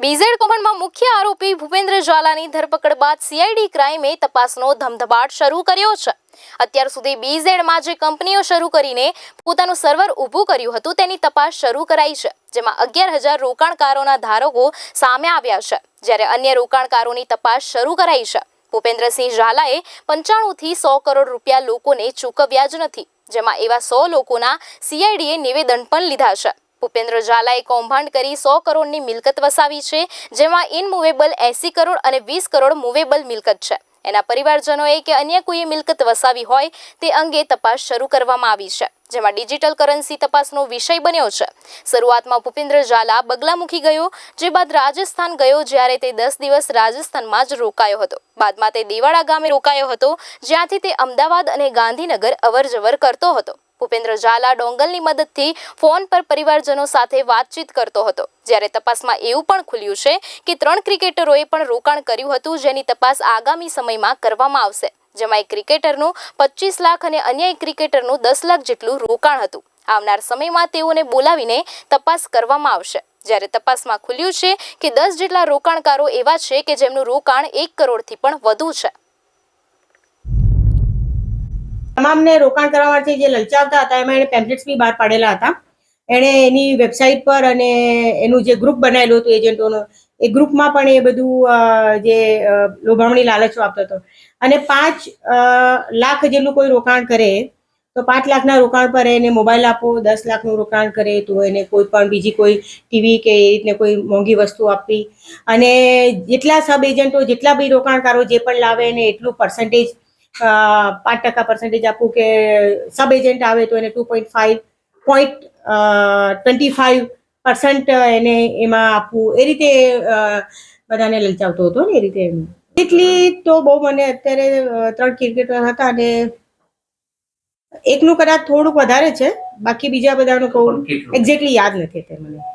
BZ કૌભાંડમાં મુખ્ય આરોપી ભૂપેન્દ્ર ઝાલાની ધરપકડ બાદ સીઆઈડી ક્રાઇમે તપાસનો ધમધમાટ શરૂ કર્યો છે. અત્યાર સુધી બીઝેડમાં જે કંપનીઓ શરૂ કરીને પોતાનું સર્વર ઊભું કર્યું હતું, તેની તપાસ શરૂ કરાઈ છે, જેમાં અગિયાર હજાર રોકાણકારોના ધારકો સામે આવ્યા છે, જ્યારે અન્ય રોકાણકારોની તપાસ શરૂ કરાઈ છે. ભૂપેન્દ્રસિંહ ઝાલાએ પંચાણુંથી સો કરોડ રૂપિયા લોકોને ચૂકવ્યા જ નથી, જેમાં એવા સો લોકોના સીઆઈડીએ નિવેદન પણ લીધા છે. ભૂપેન્દ્ર ઝાલાએ કૌભાંડ કરી સો કરોડની મિલકત વસાવી છે, જેમાં ઇનમુવેબલ એસી કરોડ અને વીસ કરોડ મુવેબલ મિલકત છે. એના પરિવારજનોએ કે અન્ય કોઈએ મિલકત વસાવી હોય, તે અંગે તપાસ શરૂ કરવામાં આવી છે, જેમાં ડિજિટલ કરન્સી તપાસનો વિષય બન્યો છે. શરૂઆતમાં ભૂપેન્દ્ર ઝાલા બગલામુખી ગયો, જે બાદ રાજસ્થાન ગયો જ્યારે તે દસ દિવસ રાજસ્થાનમાં જ રોકાયો હતો. બાદમાં તે દેવાડા ગામે રોકાયો હતો, જ્યાંથી તે અમદાવાદ અને ગાંધીનગર અવરજવર કરતો હતો. ભૂપેન્દ્ર ઝાલા ડોંગલની મદદથી ફોન પર પરિવારજનો સાથે વાતચીત કરતો હતો. જ્યારે તપાસમાં એવું પણ ખુલ્યું છે કે ત્રણ ક્રિકેટરોએ પણ રોકાણ કર્યું હતું, જેની તપાસ આગામી સમયમાં કરવામાં આવશે. જેમાં એક ક્રિકેટરનું પચીસ લાખ અને અન્ય એક ક્રિકેટરનું દસ લાખ જેટલું રોકાણ હતું. આવનાર સમયમાં તેઓને બોલાવીને તપાસ કરવામાં આવશે. જ્યારે તપાસમાં ખુલ્યું છે કે દસ જેટલા રોકાણકારો એવા છે કે જેમનું રોકાણ એક કરોડથી પણ વધુ છે. તમામને રોકાણ કરવા માટે જે લલચાવતા હતા, એમાં એણે પેમ્પલેટ્સ બી બહાર પાડેલા હતા. એણે એની વેબસાઇટ પર અને એનું જે ગ્રુપ બનાવેલું હતું એજન્ટોનું એ ગ્રુપમાં પણ એ બધું જે લોભામણી લાલચો આપતો હતો. અને પાંચ લાખ જેટલું કોઈ રોકાણ કરે, તો પાંચ લાખના રોકાણ પર એને મોબાઈલ આપો, દસ લાખનું રોકાણ કરે તો એને કોઈ પણ બીજી કોઈ ટીવી કે એ રીતને કોઈ મોંઘી વસ્તુ આપવી. અને જેટલા સબ એજન્ટો જેટલા બી રોકાણકારો જે પણ લાવે એને એટલું પર્સન્ટેજ પાંચ ટકા પર્સન્ટેજ આપવું કે સબ એજન્ટ આવે તો એને two point five point twenty five percent એને એમાં આપવું એ રીતે બધાને લલચાવતો હતો ને એ રીતે એટલી તો બહુ મને અત્યારે ત્રણ ક્રિકેટર હતા અને એકનું કદાચ થોડુંક વધારે છે. બાકી બીજા બધાનું કહું એક્ઝેક્ટલી યાદ નથી અત્યારે મને.